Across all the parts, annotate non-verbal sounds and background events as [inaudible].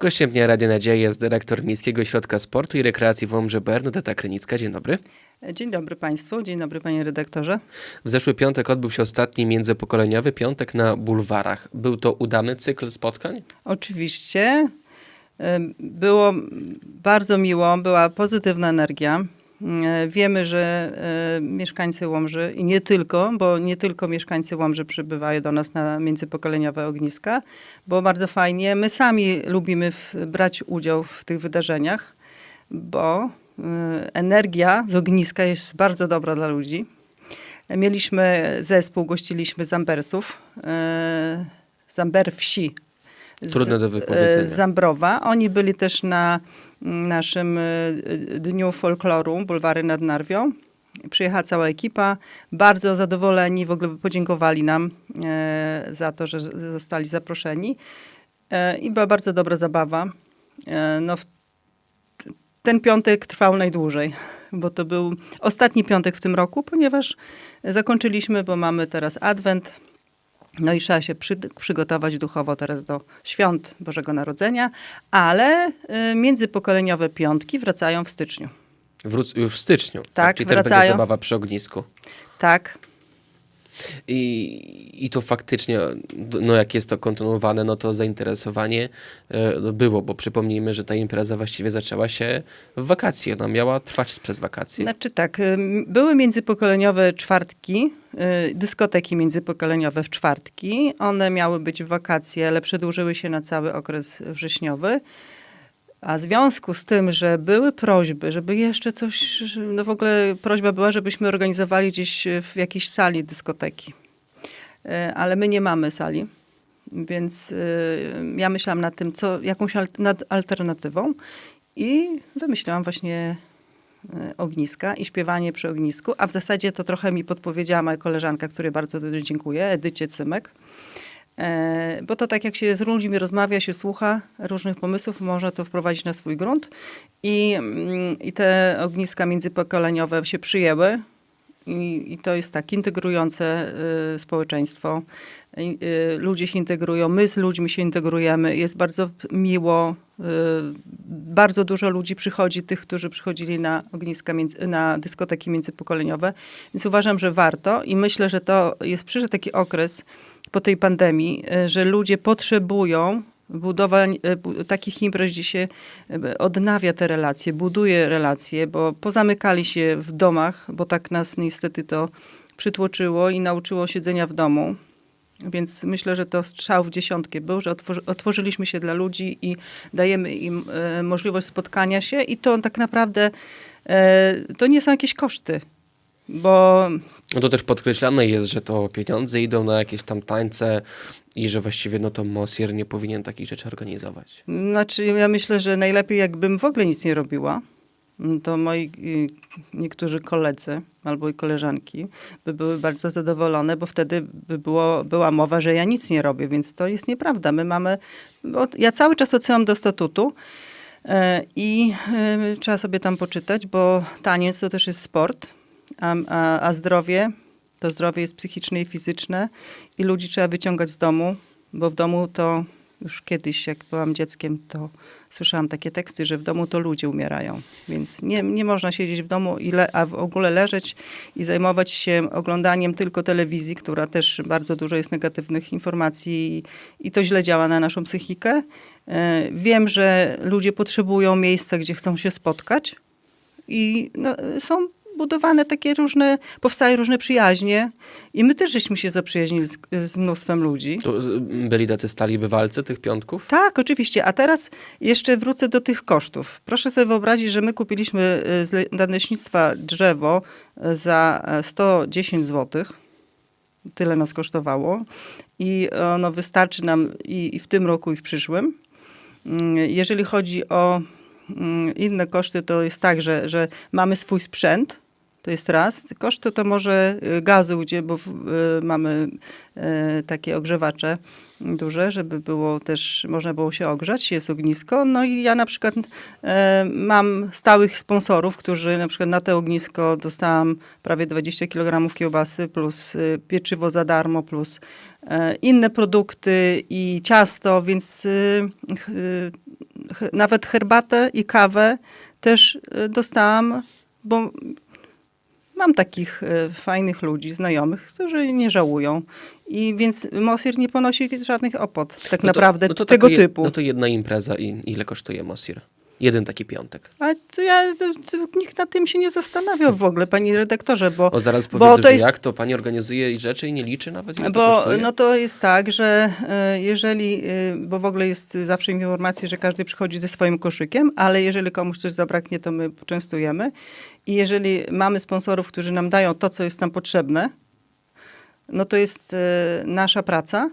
Gościem Dnia Radia Nadzieja jest dyrektor Miejskiego Ośrodka Sportu i Rekreacji w Łomży Bernadetta Krynicka. Dzień dobry. Dzień dobry Państwu, dzień dobry Panie Redaktorze. W zeszły piątek odbył się ostatni międzypokoleniowy piątek na bulwarach. Był to udany cykl spotkań? Oczywiście było bardzo miło, była pozytywna energia. E, Wiemy, że e, mieszkańcy Łomży i nie tylko, bo nie tylko mieszkańcy Łomży przybywają do nas na międzypokoleniowe ogniska, bo bardzo fajnie. My sami lubimy w, brać udział w tych wydarzeniach, bo e, energia z ogniska jest bardzo dobra dla ludzi. Mieliśmy zespół, gościliśmy Zambersów, Zamber wsi. Trudne do e, wypowiedzenia. Z Zambrowa. Oni byli też na mm, naszym e, Dniu Folkloru, Bulwary nad Narwią. Przyjechała cała ekipa, bardzo zadowoleni, w ogóle podziękowali nam e, za to, że zostali zaproszeni. I była bardzo dobra zabawa. No, ten piątek trwał najdłużej, bo to był ostatni piątek w tym roku, ponieważ zakończyliśmy, bo mamy teraz adwent. No i trzeba się przy, przygotować duchowo teraz do świąt Bożego Narodzenia, ale y, międzypokoleniowe piątki wracają w styczniu. Wróc już w styczniu. Tak, Czyli też będzie wracają. zabawa przy ognisku. Tak, I, I to faktycznie, no jak jest to kontynuowane, no to zainteresowanie e, było, bo przypomnijmy, że ta impreza właściwie zaczęła się w wakacje. Ona miała trwać przez wakacje. Znaczy tak, były międzypokoleniowe czwartki, y, dyskoteki międzypokoleniowe w czwartki. One miały być w wakacje, ale przedłużyły się na cały okres wrześniowy. A w związku z tym, że były prośby, żeby jeszcze coś, no w ogóle prośba była, żebyśmy organizowali gdzieś w jakiejś sali dyskoteki. Y, Ale my nie mamy sali, więc y, ja myślałam nad tym, co, jakąś nad alternatywą i wymyślałam właśnie e, ogniska i śpiewanie przy ognisku, a w zasadzie to trochę mi podpowiedziała moja koleżanka, której bardzo dziękuję, Edycie Cymek. E, Bo to tak jak się z ludźmi rozmawia, się słucha różnych pomysłów, można to wprowadzić na swój grunt. I, mm, i te ogniska międzypokoleniowe się przyjęły. I, I to jest tak integrujące y, społeczeństwo. I, y, ludzie się integrują, my z ludźmi się integrujemy. Jest bardzo miło. Y, bardzo dużo ludzi przychodzi, tych, którzy przychodzili na ogniska, między, na dyskoteki międzypokoleniowe. Więc uważam, że warto i myślę, że to jest przyszedł taki okres po tej pandemii, y, że ludzie potrzebują budowań, y, takich imprez, gdzie się y, odnawia te relacje, buduje relacje, bo pozamykali się w domach, bo tak nas niestety to przytłoczyło i nauczyło siedzenia w domu. Więc myślę, że to strzał w dziesiątkę był, że otworzy, otworzyliśmy się dla ludzi i dajemy im możliwość spotkania się i to tak naprawdę to nie są jakieś koszty, bo No to też podkreślane jest, że to pieniądze idą na jakieś tam tańce i że właściwie no to Mosier nie powinien takich rzeczy organizować. Znaczy, ja myślę, że najlepiej jakbym w ogóle nic nie robiła, mm, to moi y, niektórzy koledzy albo i koleżanki by były bardzo zadowolone, bo wtedy by było, była mowa, że ja nic nie robię, więc to jest nieprawda. My mamy, ja cały czas odsyłam do statutu e, i e, trzeba sobie tam poczytać, bo taniec to też jest sport, a, a, a zdrowie to zdrowie jest psychiczne i fizyczne i ludzi trzeba wyciągać z domu, bo w domu to już kiedyś, jak byłam dzieckiem, to słyszałam takie teksty, że w domu to ludzie umierają. Więc nie, nie można siedzieć w domu, i le, a w ogóle leżeć i zajmować się oglądaniem tylko telewizji, która też bardzo dużo jest negatywnych informacji i, i to źle działa na naszą psychikę. E, Wiem, że ludzie potrzebują miejsca, gdzie chcą się spotkać i no, są budowane takie różne, powstają różne przyjaźnie i my też żeśmy się zaprzyjaźnili z, z mnóstwem ludzi. To byli tacy stali bywalcy tych piątków? Tak, oczywiście. A teraz jeszcze wrócę do tych kosztów. Proszę sobie wyobrazić, że my kupiliśmy y, z le- nadleśnictwa drzewo y, za e, 110 zł. Tyle nas kosztowało. I ono wystarczy nam i, i w tym roku, i w przyszłym. Mm, Jeżeli chodzi o mm, inne koszty, to jest tak, że, że mamy swój sprzęt. To jest raz. Koszty to może y, gazu, gdzie bo y, mamy y, takie ogrzewacze duże, żeby było też, można było się ogrzać, jest ognisko. No i ja na przykład mam stałych sponsorów, którzy na przykład na to ognisko dostałam prawie 20 kg kiełbasy plus pieczywo za darmo, plus inne produkty i ciasto, więc nawet herbatę i kawę też dostałam, bo mam takich y, fajnych ludzi, znajomych, którzy nie żałują. I więc Mosir nie ponosi żadnych opłat, tak No to- naprawdę, no to tego je- typu. No to jedna impreza i ile kosztuje Mosir? Jeden taki piątek. A to ja, to, to nikt nad tym się nie zastanawiał w ogóle, panie redaktorze, bo... O, zaraz bo to jest- jak to pani organizuje i rzeczy i nie liczy nawet, ile to Bo kosztuje? no to jest tak, że e, jeżeli, e, bo w ogóle jest zawsze informacja, że każdy przychodzi ze swoim koszykiem, ale jeżeli komuś coś zabraknie, to my częstujemy. I jeżeli mamy sponsorów, którzy nam dają to, co jest nam potrzebne, no to jest e, nasza praca,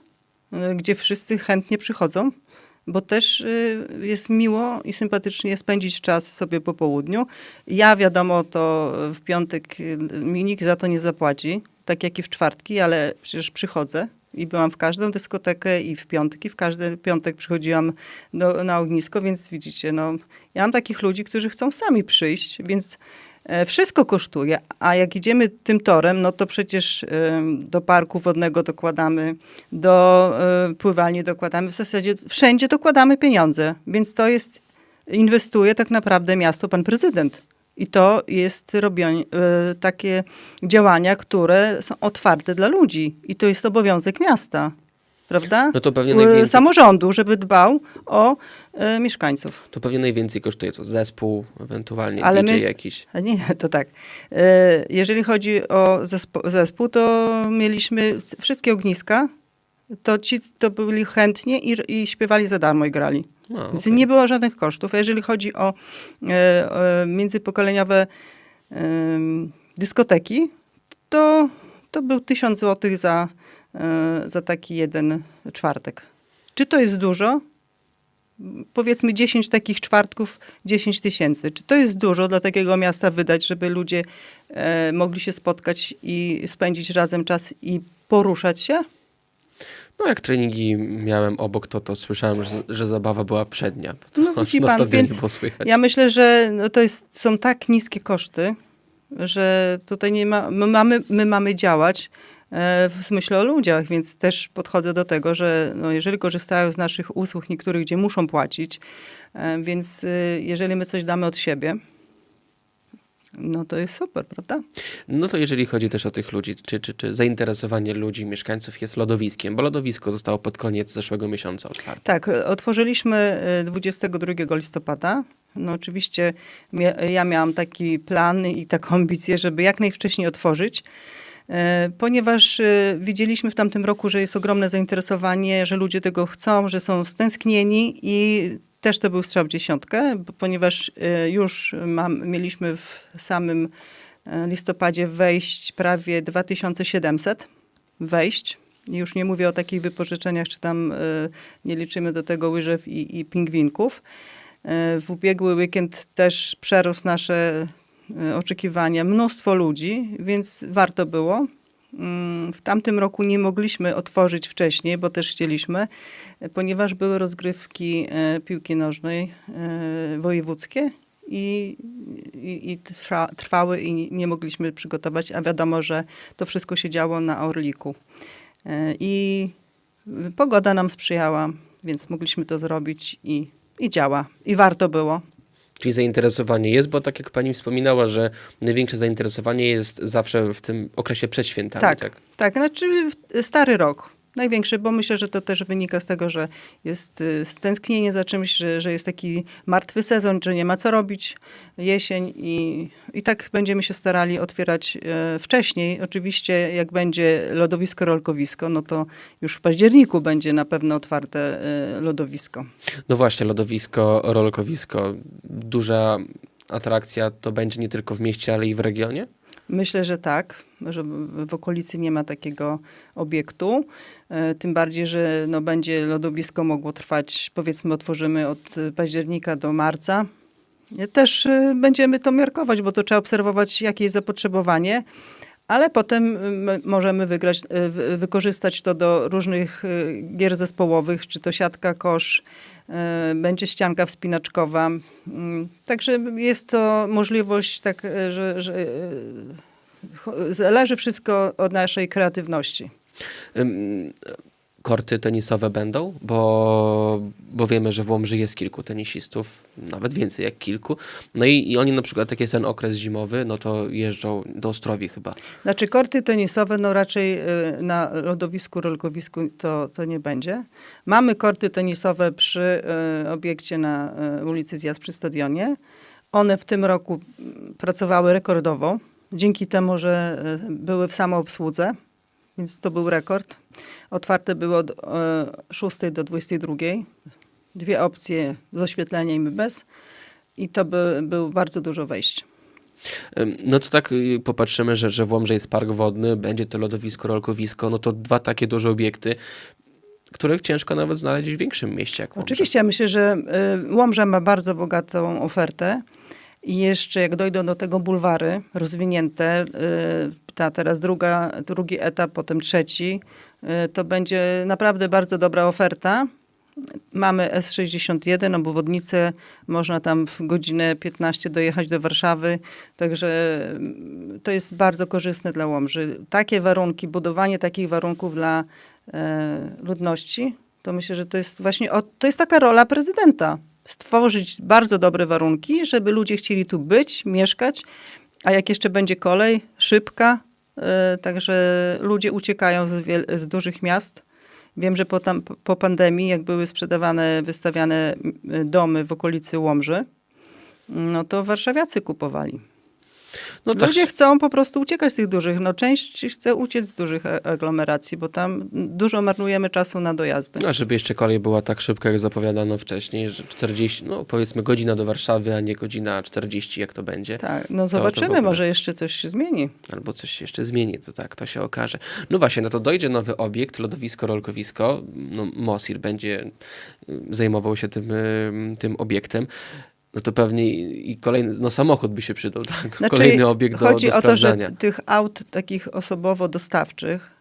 gdzie wszyscy chętnie przychodzą, bo też e, jest miło i sympatycznie spędzić czas sobie po południu. Ja wiadomo, to w piątek e, mi nikt za to nie zapłaci, tak jak i w czwartki, ale przecież przychodzę i byłam w każdą dyskotekę i w piątki, w każdy piątek przychodziłam do, na ognisko, więc widzicie, no, ja mam takich ludzi, którzy chcą sami przyjść, więc wszystko kosztuje, a jak idziemy tym torem, no to przecież e, do parku wodnego dokładamy, do e, pływalni dokładamy, w zasadzie wszędzie dokładamy pieniądze, więc to jest, inwestuje tak naprawdę miasto, pan prezydent. I to jest robione, e, takie działania, które są otwarte dla ludzi. I to jest obowiązek miasta, prawda? No to pewnie najwięcej, Samorządu, żeby dbał o e, mieszkańców. to pewnie najwięcej kosztuje to zespół, ewentualnie Ale DJ my- jakiś. A nie, to tak. E, Jeżeli chodzi o zespół, to mieliśmy wszystkie ogniska, to ci to byli chętnie i, i śpiewali za darmo i grali. No, Więc okej. nie było żadnych kosztów. A jeżeli chodzi o e, międzypokoleniowe dyskoteki, to, to był 1000 złotych za, za taki jeden czwartek. Czy to jest dużo? Powiedzmy 10 takich czwartków, 10 tysięcy. Czy to jest dużo dla takiego miasta wydać, żeby ludzie e, mogli się spotkać i spędzić razem czas i poruszać się? No jak treningi miałem obok, to, to słyszałem, że, że zabawa była przednia. To No, widzi [laughs] pan, więc. Ja myślę, że no to jest, są tak niskie koszty, że tutaj nie ma, my mamy, my mamy działać e, w myślę o ludziach, więc też podchodzę do tego, że no, jeżeli korzystają z naszych usług niektórych, gdzie muszą płacić, e, więc y, jeżeli my coś damy od siebie, no to jest super, prawda? No to jeżeli chodzi też o tych ludzi, czy, czy, czy zainteresowanie ludzi, mieszkańców jest lodowiskiem, bo lodowisko zostało pod koniec zeszłego miesiąca otwarte. Tak, otworzyliśmy e, 22 listopada. No oczywiście ja miałam taki plan i taką [laughs] ambicję, żeby jak najwcześniej otworzyć, ponieważ e, widzieliśmy w tamtym roku, że jest ogromne zainteresowanie, że ludzie tego chcą, że są stęsknieni i też to był strzał w dziesiątkę, ponieważ e, już mam, mieliśmy w samym e, listopadzie wejść prawie 2700 wejść. Już nie mówię o takich wypożyczeniach, czy tam e, nie liczymy do tego łyżew i, i pingwinków. E, W ubiegły weekend też przerósł nasze e, oczekiwania mnóstwo ludzi, więc warto było. Mm, W tamtym roku nie mogliśmy otworzyć wcześniej, bo też chcieliśmy, e, ponieważ były rozgrywki e, piłki nożnej e, wojewódzkie i, i, i trwa, trwały i nie mogliśmy przygotować, a wiadomo, że to wszystko się działo na Orliku. E, I pogoda nam sprzyjała, więc mogliśmy to zrobić i, i działa. I warto było. Czyli zainteresowanie jest, bo tak jak pani wspominała, że największe zainteresowanie jest zawsze w tym okresie przed świętami. Tak. tak? Tak, znaczy w- stary rok. Największy, bo myślę, że to też wynika z tego, że jest y, stęsknienie za czymś, że, że jest taki martwy sezon, że nie ma co robić, jesień i, i tak będziemy się starali otwierać e, wcześniej. Oczywiście jak będzie lodowisko, rolkowisko, no to już w październiku będzie na pewno otwarte e, lodowisko. No właśnie, lodowisko, rolkowisko, duża atrakcja to będzie nie tylko w mieście, ale i w regionie? Myślę, że tak, że w okolicy nie ma takiego obiektu. E, Tym bardziej, że no, będzie lodowisko mogło trwać, powiedzmy, otworzymy od października do marca. Też e, będziemy to miarkować, bo to trzeba obserwować, jakie jest zapotrzebowanie, ale potem m, możemy wygrać, wy- wykorzystać to do różnych e, gier zespołowych, czy to siatka, kosz, będzie ścianka wspinaczkowa. Mm, Także jest to możliwość, tak, że, że zależy wszystko od naszej kreatywności. Korty tenisowe będą, bo, bo wiemy, że w Łomży jest kilku tenisistów, nawet więcej jak kilku. No i, i oni na przykład, jak jest ten okres zimowy, no to jeżdżą do Ostrowi chyba. Znaczy korty tenisowe, no raczej y, na lodowisku, rolkowisku to, to nie będzie. Mamy korty tenisowe przy y, obiekcie na y, ulicy Zjazd przy stadionie. One w tym roku mm, pracowały rekordowo, dzięki temu, że były w samoobsłudze, więc to był rekord. Otwarte było od y, 6 do 22. Dwie opcje z oświetleniem i bez. I to by, było bardzo dużo wejść. No to tak y, popatrzymy, że, że w Łomży jest park wodny, będzie to lodowisko, rolkowisko, no to dwa takie duże obiekty, których ciężko nawet znaleźć w większym mieście jak Łomża. Oczywiście, ja myślę, że y, Łomża ma bardzo bogatą ofertę i jeszcze jak dojdą do tego bulwary rozwinięte, y, ta teraz druga, drugi etap, potem trzeci, to będzie naprawdę bardzo dobra oferta. Mamy S61, obwodnicę, można tam w godzinę 15 dojechać do Warszawy, także mm, to jest bardzo korzystne dla Łomży. Takie warunki, budowanie takich warunków dla e, ludności, to myślę, że to jest właśnie, o, to jest taka rola prezydenta. Stworzyć bardzo dobre warunki, żeby ludzie chcieli tu być, mieszkać, a jak jeszcze będzie kolej, szybka, także ludzie uciekają z, z dużych miast. Wiem, że po, tam, po pandemii, jak były sprzedawane, wystawiane domy w okolicy Łomży, no to warszawiacy kupowali. No tak, Ludzie chcą po prostu uciekać z tych dużych. No część chce uciec z dużych a- aglomeracji, bo tam dużo marnujemy czasu na dojazdy. no, żeby jeszcze kolej była tak szybka, jak zapowiadano wcześniej, że 40, no powiedzmy godzina do Warszawy, a nie godzina 40, jak to będzie. Tak, no to zobaczymy, w ogóle. może jeszcze coś się zmieni. Albo coś się jeszcze zmieni, to tak, to się okaże. No właśnie, no to dojdzie nowy obiekt, lodowisko, rolkowisko. No, Mosir będzie y, zajmował się tym, y, tym obiektem. No to pewnie i i kolejny, no samochód by się przydał, tak? Znaczy, Kolejny obiekt do, Chodzi do o to, że tych aut takich osobowo-dostawczych y,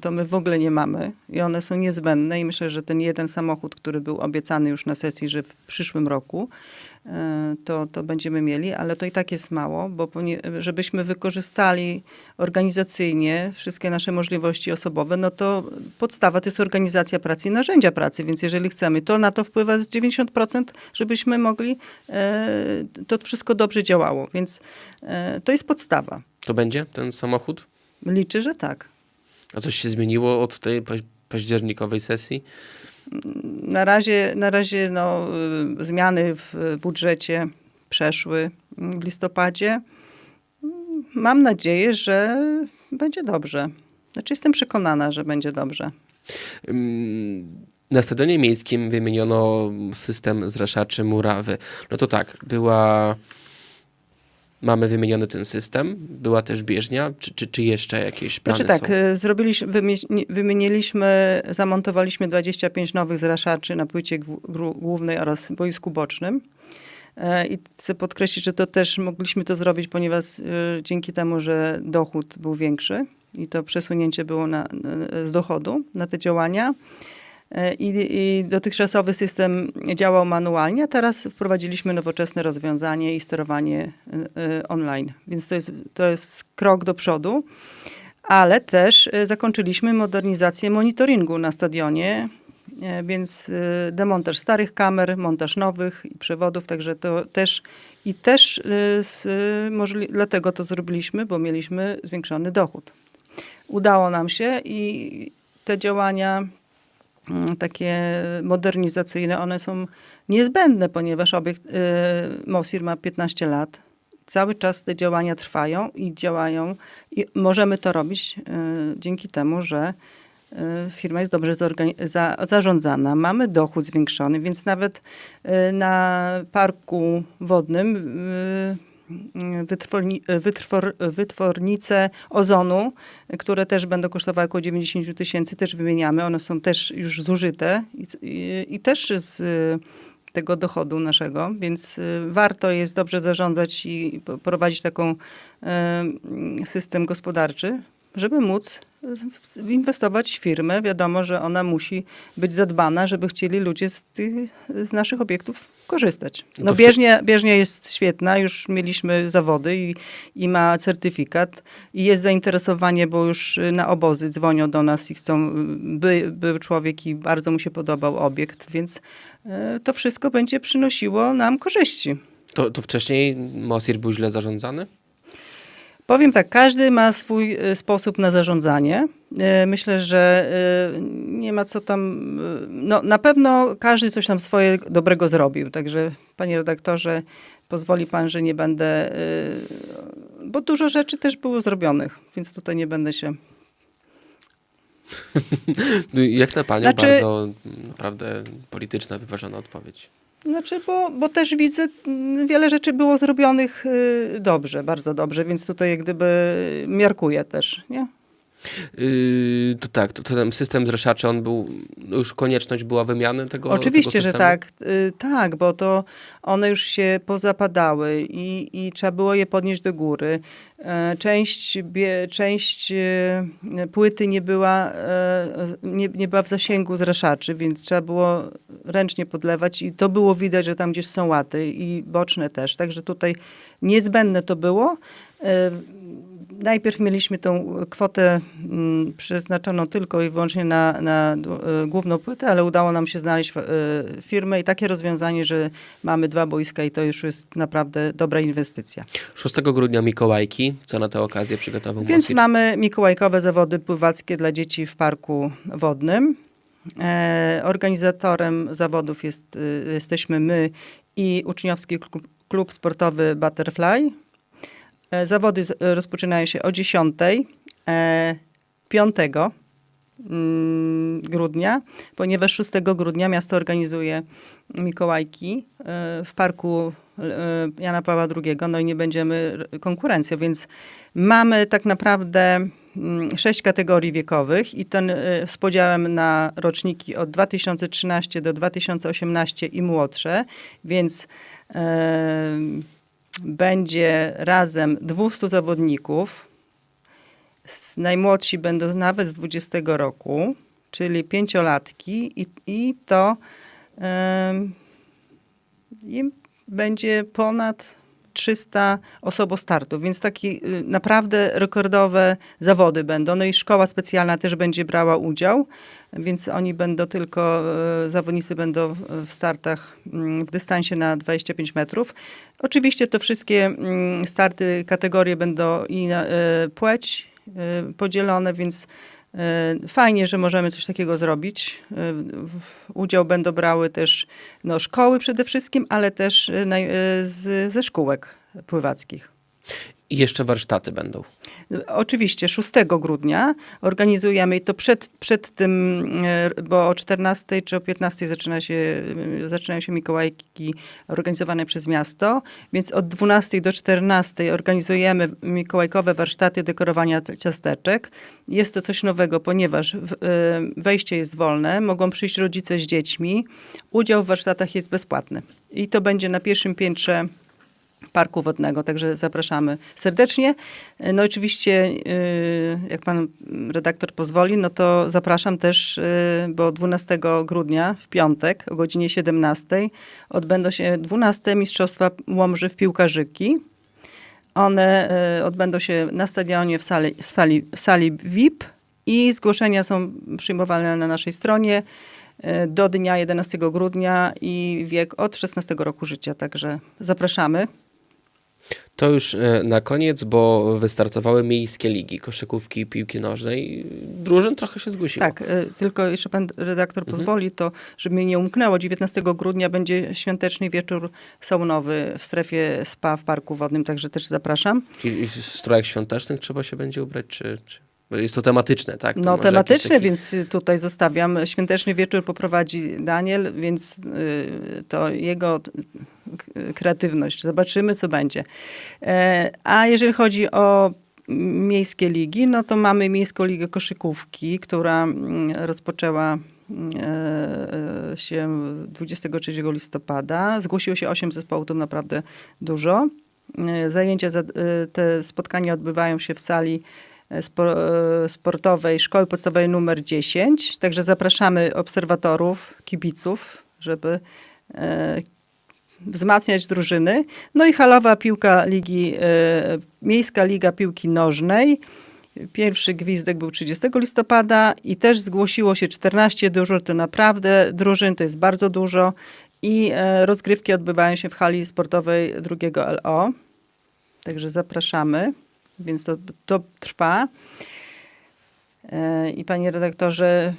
to my w ogóle nie mamy i one są niezbędne i myślę, że ten jeden samochód, który był obiecany już na sesji, że w przyszłym roku, y, to, to będziemy mieli, ale to i tak jest mało, bo żebyśmy wykorzystali organizacyjnie wszystkie nasze możliwości osobowe, no to podstawa to jest organizacja pracy i narzędzia pracy, więc jeżeli chcemy, to na to wpływa z 90%, żebyśmy mogli, e, to wszystko dobrze działało, więc to jest podstawa. To będzie ten samochód? Liczę, że tak. A coś się zmieniło od tej paź- październikowej sesji? Na razie, na razie no, y, zmiany w budżecie przeszły w listopadzie. Mam nadzieję, że będzie dobrze. Znaczy jestem przekonana, że będzie dobrze. Ym, Na stadionie miejskim wymieniono system zraszaczy murawy. No to tak, była. Mamy wymieniony ten system, była też bieżnia, czy, czy, czy jeszcze jakieś plany Znaczy tak, są? y, zrobiliśmy, wymie- wymieniliśmy, zamontowaliśmy 25 nowych zraszaczy na płycie głównej oraz boisku bocznym. E, I chcę podkreślić, że to też mogliśmy to zrobić, ponieważ y, dzięki temu, że dochód był większy i to przesunięcie było na- z dochodu na te działania. I, I dotychczasowy system działał manualnie, a teraz wprowadziliśmy nowoczesne rozwiązanie i sterowanie y, y, online. Więc to jest, to jest krok do przodu ale też e, zakończyliśmy modernizację monitoringu na stadionie, więc demontaż starych kamer, montaż nowych i przewodów, także to też i też z, możli- dlatego to zrobiliśmy, bo mieliśmy zwiększony dochód. Udało nam się i te działania takie modernizacyjne, one są niezbędne, ponieważ obiekt e, Mosir ma 15 lat. Cały czas te działania trwają i działają i możemy to robić e, dzięki temu, że e, firma jest dobrze za, zarządzana, mamy dochód zwiększony, więc nawet e, na parku wodnym e, wytworni, wytwor, wytwornice ozonu, które też będą kosztowały około 90 tysięcy, też wymieniamy. One są też już zużyte i, i, i też z tego dochodu naszego, więc y, warto jest dobrze zarządzać i prowadzić taką y, system gospodarczy, żeby móc inwestować w firmę. Wiadomo, że ona musi być zadbana, żeby chcieli ludzie z, tych, z naszych obiektów korzystać. No No bieżnia, bieżnia jest świetna, już mieliśmy zawody i, i ma certyfikat i jest zainteresowanie, bo już y, na obozy dzwonią do nas i chcą, y, by, był człowiek i bardzo mu się podobał obiekt, więc y, to wszystko będzie przynosiło nam korzyści. To, to wcześniej Mosir był źle zarządzany? Powiem tak, każdy ma swój e, sposób na zarządzanie. E, Myślę, że e, nie ma co tam. No, na pewno każdy coś tam swoje dobrego zrobił. Także, panie redaktorze, pozwoli pan, że nie będę. Bo dużo rzeczy też było zrobionych, więc tutaj nie będę się. [laughs] No Jak na panią Znaczy- bardzo mm, naprawdę polityczna, wyważona odpowiedź. Znaczy, bo, bo też widzę, mm, wiele rzeczy było zrobionych e, dobrze, bardzo dobrze, więc tutaj jak gdyby miarkuję też, nie? Yy, to tak, to, to ten system zreszaczy, on był, no już konieczność była wymiany tego Oczywiście, tego że tak. Y, Tak, bo to one już się pozapadały i, i trzeba było je podnieść do góry. E, Część, bie, część e, płyty nie była, e, nie, nie była w zasięgu zraszaczy, więc trzeba było ręcznie podlewać i to było widać, że tam gdzieś są łaty i boczne też. Także tutaj niezbędne to było. E, Najpierw mieliśmy tą kwotę mm, przeznaczoną tylko i wyłącznie na, na e, główną płytę, ale udało nam się znaleźć e, firmę i takie rozwiązanie, że mamy dwa boiska i to już jest naprawdę dobra inwestycja. 6 grudnia Mikołajki, co na tę okazję przygotował Więc mamy mikołajkowe zawody pływackie dla dzieci w parku wodnym. E, organizatorem zawodów jest, jesteśmy my i uczniowski klub, klub sportowy Butterfly. E, zawody e, rozpoczynają się o 10, e, 5 mm, grudnia, ponieważ 6 grudnia miasto organizuje Mikołajki e, w parku e, Jana Pawła II, no i nie będziemy konkurencją, więc mamy tak naprawdę mm, sześć kategorii wiekowych i ten e, z podziałem na roczniki od 2013 do 2018 i młodsze, więc e, będzie razem 200 zawodników. Najmłodsi będą nawet z 20 roku, czyli pięciolatki i, i to im będzie ponad 300 osobostartów, więc taki y, naprawdę rekordowe zawody będą. No i szkoła specjalna też będzie brała udział, więc oni będą tylko, e, zawodnicy będą w- startach mm, w dystansie na 25 metrów. Oczywiście to wszystkie mm, starty, kategorie będą i e, płeć podzielone, więc fajnie, że możemy coś takiego zrobić. E, Udział będą brały też no, szkoły przede wszystkim, ale też e, e, ze szkółek pływackich. I jeszcze warsztaty będą. Oczywiście 6 grudnia organizujemy i to przed, przed tym, e, bo o 14 czy o 15 zaczyna się, e, zaczynają się Mikołajki organizowane przez miasto, więc od 12 do 14 organizujemy mikołajkowe warsztaty dekorowania ciasteczek. Jest to coś nowego, ponieważ e, wejście jest wolne, mogą przyjść rodzice z dziećmi. Udział w warsztatach jest bezpłatny. I to będzie na pierwszym piętrze Parku Wodnego, także zapraszamy serdecznie. No oczywiście, y, jak pan redaktor pozwoli, no to zapraszam też, y, bo 12 grudnia w piątek o godzinie 17 odbędą się 12 Mistrzostwa Łomży w piłkarzyki. One odbędą się na stadionie w sali, w sali, w sali VIP i zgłoszenia są przyjmowane na naszej stronie do dnia 11 grudnia i wiek od 16 roku życia, także zapraszamy. To już e, na koniec, bo wystartowały miejskie ligi koszykówki i piłki nożnej. Drużyn trochę się zgłosiło. Tak, y, tylko jeszcze pan redaktor Mhm. pozwoli, to żeby mnie nie umknęło, 19 grudnia będzie świąteczny wieczór saunowy w strefie spa w Parku Wodnym, także też zapraszam. Czyli w strojach świątecznych trzeba się będzie ubrać, czy... czy... Jest to tematyczne, tak? To No jakiś taki- więc y, tutaj zostawiam. Świąteczny wieczór poprowadzi Daniel, więc y, to jego k- kreatywność. Zobaczymy, co będzie. E, A jeżeli chodzi o miejskie ligi, no to mamy Miejską Ligę Koszykówki, która mm, rozpoczęła mm, e, się 23 listopada. Zgłosiło się 8 zespołów, to naprawdę dużo. E, Zajęcia, za- e, te spotkania odbywają się w sali e, e, sportowej Szkoły Podstawowej numer 10. Także zapraszamy obserwatorów, kibiców, żeby e, wzmacniać drużyny. No i halowa piłka ligi, e, Miejska Liga Piłki Nożnej. Pierwszy gwizdek był 30 listopada i też zgłosiło się 14 drużyn, to naprawdę drużyn, to jest bardzo dużo. I e, rozgrywki odbywają się w hali sportowej drugiego LO. Także zapraszamy, więc to, to trwa. E, I panie redaktorze,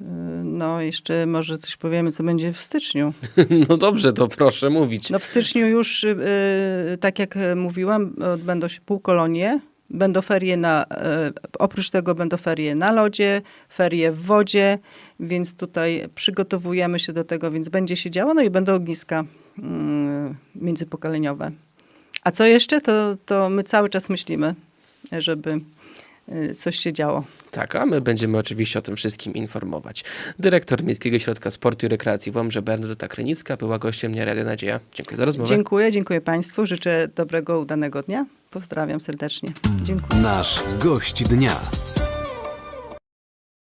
e, no jeszcze może coś powiemy, co będzie w styczniu. [laughs] No dobrze, to proszę mówić. No w styczniu już, y, tak jak mówiłam, odbędą się półkolonie. Będą ferie na, oprócz tego będą ferie na lodzie, ferie w wodzie, więc tutaj przygotowujemy się do tego, więc będzie się działo, no i będą ogniska y, międzypokoleniowe. A co jeszcze, to, to my cały czas myślimy, żeby y, coś się działo. Tak, a my będziemy oczywiście o tym wszystkim informować. Dyrektor Miejskiego Ośrodka Sportu i Rekreacji w Łomży Bernadetta Krynicka była gościem mnie Radia Nadzieja. Dziękuję za rozmowę. Dziękuję, dziękuję Państwu, życzę dobrego, udanego dnia. Pozdrawiam serdecznie. Dziękuję. Nasz gość dnia.